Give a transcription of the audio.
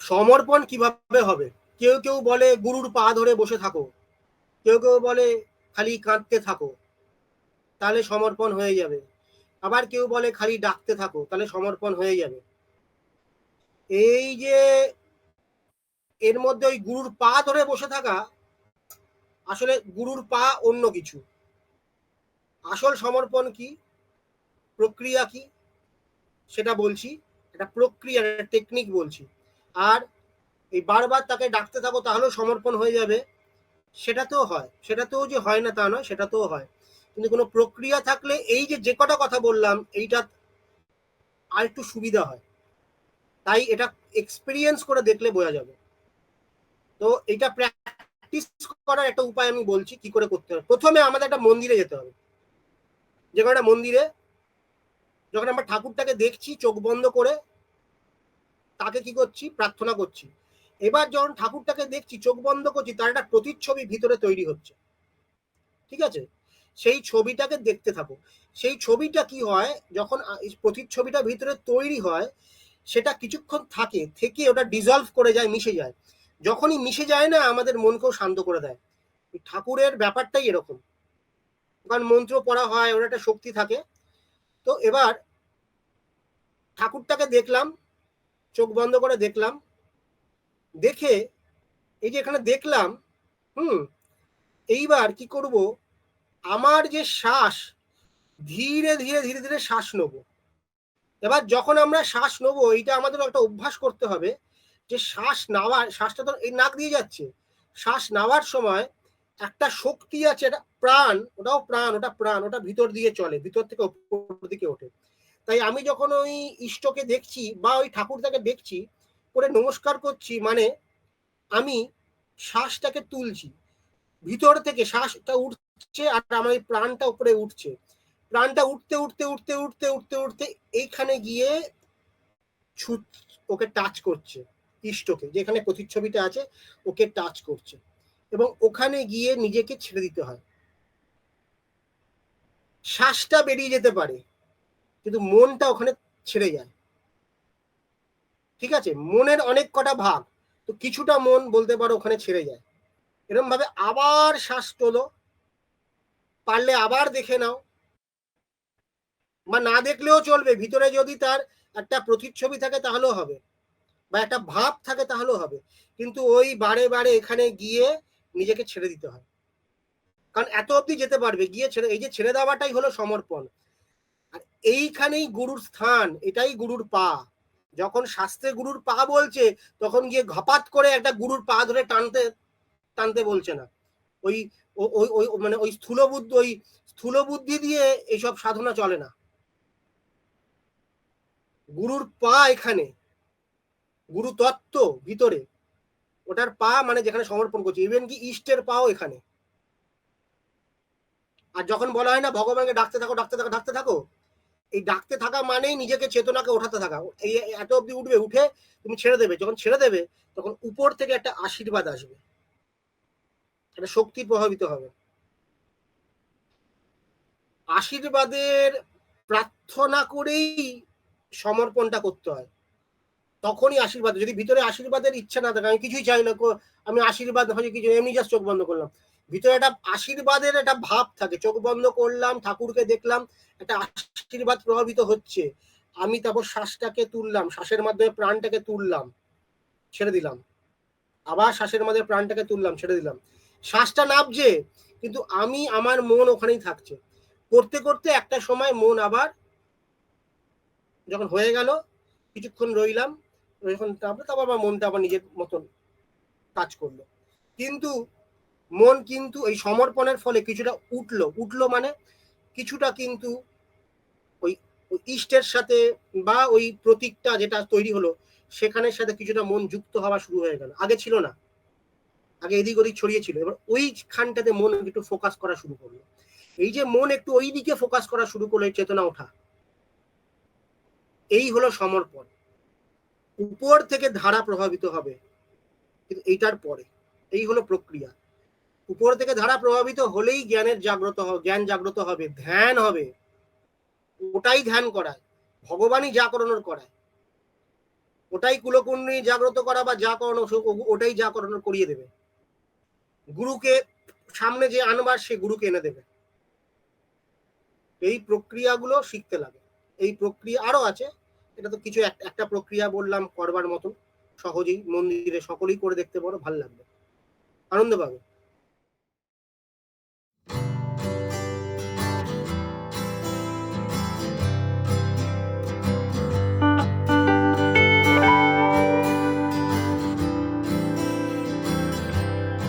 সমর্পণ কীভাবে হবে? কেউ কেউ বলে গুরুর পা ধরে বসে থাকো। কেউ কেউ বলে খালি কাঁদতে থাকো। তাহলে সমর্পণ হয়ে যাবে। আবার কেউ বলে খালি ডাকতে থাকো, তাহলে সমর্পণ হয়ে যাবে। এই যে এর মধ্যে ওই গুরুর পা ধরে বসে থাকা, আসলে গুরুর পা অন্য কিছু। আসল সমর্পণ কি? প্রক্রিয়া কি? সেটা বলছি। একটা প্রক্রিয়া একটা টেকনিক বলছি। আর এই বারবার তাকে ডাকতে থাকো তাহলেও সমর্পণ হয়ে যাবে। সেটাতেও হয়। সেটাতেও যে হয় না তা নয়, সেটাতেও হয়। কিন্তু কোনো প্রক্রিয়া থাকলে এই যে যে কটা কথা বললাম, এইটা আর একটু সুবিধা হয়। তাই এটা এক্সপিরিয়েন্স করে দেখলে বোঝা যাবে। তো এটা প্র্যাকটিস করার একটা উপায় আমি বলছি, কি করে করতে হবে। প্রথমে আমাদের একটা মন্দিরে যেতে হবে। যে কোনো একটা মন্দিরে, যখন আমরা ঠাকুরটাকে দেখছি, চোখ বন্ধ করে, তাকে কি করছি? প্রার্থনা করছি। এবার যখন ঠাকুরটাকে দেখছি, চোখ বন্ধ করছি, তার একটা প্রতিচ্ছবি ভিতরে তৈরি হচ্ছে। ঠিক আছে? সেই ছবিটাকে দেখতে থাকো। সেই ছবিটা কি হয়, যখন প্রতিচ্ছবিটা ভিতরে তৈরি হয়, সেটা কিছুক্ষণ থাকে, থেকে ওটা ডিজলভ করে যায়, মিশে যায়। যখনই মিশে যায় না, আমাদের মনকেও শান্ত করে দেয়। ঠাকুরের ব্যাপারটাই এরকম। কারণ মন্ত্র পড়া হয়, ওর একটা শক্তি থাকে। তো এবার ঠাকুরটাকে দেখলাম, চোখ বন্ধ করে দেখলাম। দেখে এই যে এখানে দেখলাম, হুম, এইবার কি করব? আমার যে শ্বাস, ধীরে ধীরে ধীরে ধীরে শ্বাস নেব। এবার যখন আমরা শ্বাস নেব, এইটা আমাদের একটা অভ্যাস করতে হবে যে শ্বাস নেওয়ার শ্বাসটা তো এই নাক দিয়ে যাচ্ছে। শ্বাস নেওয়ার সময় একটা শক্তি আছে, এটা প্রাণ, ওটাও প্রাণ, ওটা প্রাণ, ওটা ভিতর দিয়ে চলে, ভিতর থেকে উপর দিকে ওঠে। তাই আমি যখন ওই ইষ্টকে দেখছি বা ওই ঠাকুরটাকে দেখছি, করে নমস্কার করছি মানে আমি শ্বাসটাকে তুলছি। ভিতর থেকে শ্বাসটা উঠছে আর আমার প্রাণটা উপরে উঠছে। প্রাণটা উঠতে উঠতে উঠতে উঠতে উঠতে উঠতে এইখানে গিয়ে ছুট ওকে টাচ করছে, ইষ্টকে, যেখানে প্রতিচ্ছবিটা আছে, ওকে টাচ করছে। এবং ওখানে গিয়ে নিজেকে ছেড়ে দিতে হয়। শ্বাসটা বেরিয়ে যেতে পারে, কিন্তু মনটা ওখানে ছেড়ে যায়। ঠিক আছে? মনের অনেক কটা ভাগ, তো কিছুটা মন বলতে পারো ওখানে ছেড়ে যায়। এরকম ভাবে আবার শ্বাস তোলো, পারলে আবার দেখে নাও। বা না দেখলেও চলবে, ভিতরে যদি তার একটা প্রতিচ্ছবি থাকে তাহলেও হবে, বা একটা ভাব থাকে তাহলেও হবে। কিন্তু ওই বারে বারে এখানে গিয়ে নিজেকে ছেড়ে দিতে হয়। কারণ এত অবধি যেতে পারবে, গিয়ে ছেড়ে, এই যে ছেড়ে দেওয়াটাই হলো সমর্পণ। আর এইখানেই গুরুর স্থান, এটাই গুরুর পা। যখন শাস্ত্রে গুরুর পা বলছে, তখন গিয়ে ঘপাত করে একটা গুরুর পা ধরে টানতে টানতে বলছে না। ওই ওই ওই মানে ওই স্থূল বুদ্ধি ওই স্থূল বুদ্ধি দিয়ে এইসব সাধনা চলে না। গুরুর পা এখানে। গুরু তত্ত্ব ভিতরে। ওটার পা মানে যেখানে সমর্পণ করছে ইভেন কি ইস্টের পাও এখানে। আর যখন বলা হয় না, ভগবানকে ডাকতে থাকো ডাকতে থাকো ডাকতে থাকো, এই ডাকতে থাকা মানেই নিজেকে চেতনাকে ওঠাতে থাকা। এই এত অব্দি উঠবে, উঠে তুমি ছেড়ে দেবে। যখন ছেড়ে দেবে, তখন উপর থেকে একটা আশীর্বাদ আসবে। একটা শক্তি প্রভাবিত হবে। আশীর্বাদের প্রার্থনা করেই সমর্পণটা করতে হয়। তখনই আশীর্বাদ, যদি ভিতরে আশীর্বাদের ইচ্ছা না থাকে, আমি কিছুই চাই না আমি আশীর্বাদ হয়তো কিছু এমনি জাস্ট চোখ বন্ধ করলাম। ভিতরে একটা আশীর্বাদের একটা ভাব থাকে, চোখ বন্ধ করলাম, ঠাকুরকে দেখলাম, একটা আশীর্বাদ প্রভাবিত হচ্ছে, আমি তারপর শ্বাসটাকে তুললাম, শ্বাসের মাধ্যমে প্রাণটাকে তুললাম, ছেড়ে দিলাম। আবার শ্বাসের মাধ্যমে প্রাণটাকে তুললাম, ছেড়ে দিলাম। শ্বাসটা নাবছে কিন্তু আমি, আমার মন ওখানেই থাকছে। করতে করতে একটা সময় মন আবার যখন হয়ে গেল, কিছুক্ষণ রইলাম যখন তারপরে তারপর আমার মনটা আবার নিজের মতন কাজ করল। কিন্তু মন কিন্তু এই সমর্পণের ফলে কিছুটা উঠল। উঠল মানে কিছুটা কিন্তু ওই ইষ্টের সাথে বা ওই প্রতীকটা যেটা তৈরি হলো, সেখানের সাথে কিছুটা মন যুক্ত হওয়া শুরু হয়ে গেল। আগে ছিল না। আগে এদিক ওদিক ছড়িয়েছিল এবার ওইখানটাতে মন একটু ফোকাস করা শুরু করল। এই যে মন একটু ওই দিকে ফোকাস করা শুরু করল চেতনা ওঠা। এই হলো সমর্পণ। উপর থেকে ধারা প্রভাবিত হবে। কিন্তু এইটার পরে, এই হলো প্রক্রিয়া। উপর থেকে ধারা প্রভাবিত হলেই জ্ঞানের জাগ্রত জ্ঞান জাগ্রত হবে, ধ্যান হবে। ওটাই ধ্যান করায় ভগবানই যা করায় ওটাই কুলকুণ্ডলী জাগ্রত করা বা যা ও- ওটাই যা করানোর করিয়ে দেবে। গুরুকে সামনে যে আনবার, সে গুরুকে এনে দেবে। এই প্রক্রিয়াগুলো শিখতে লাগে। এই প্রক্রিয়া আরও আছে। এটা তো কিছু এক- একটা প্রক্রিয়া বললাম করবার মতো সহজেই মন্দিরে সকলেই করে দেখতে পারো, ভালো লাগবে। আনন্দ পাবে।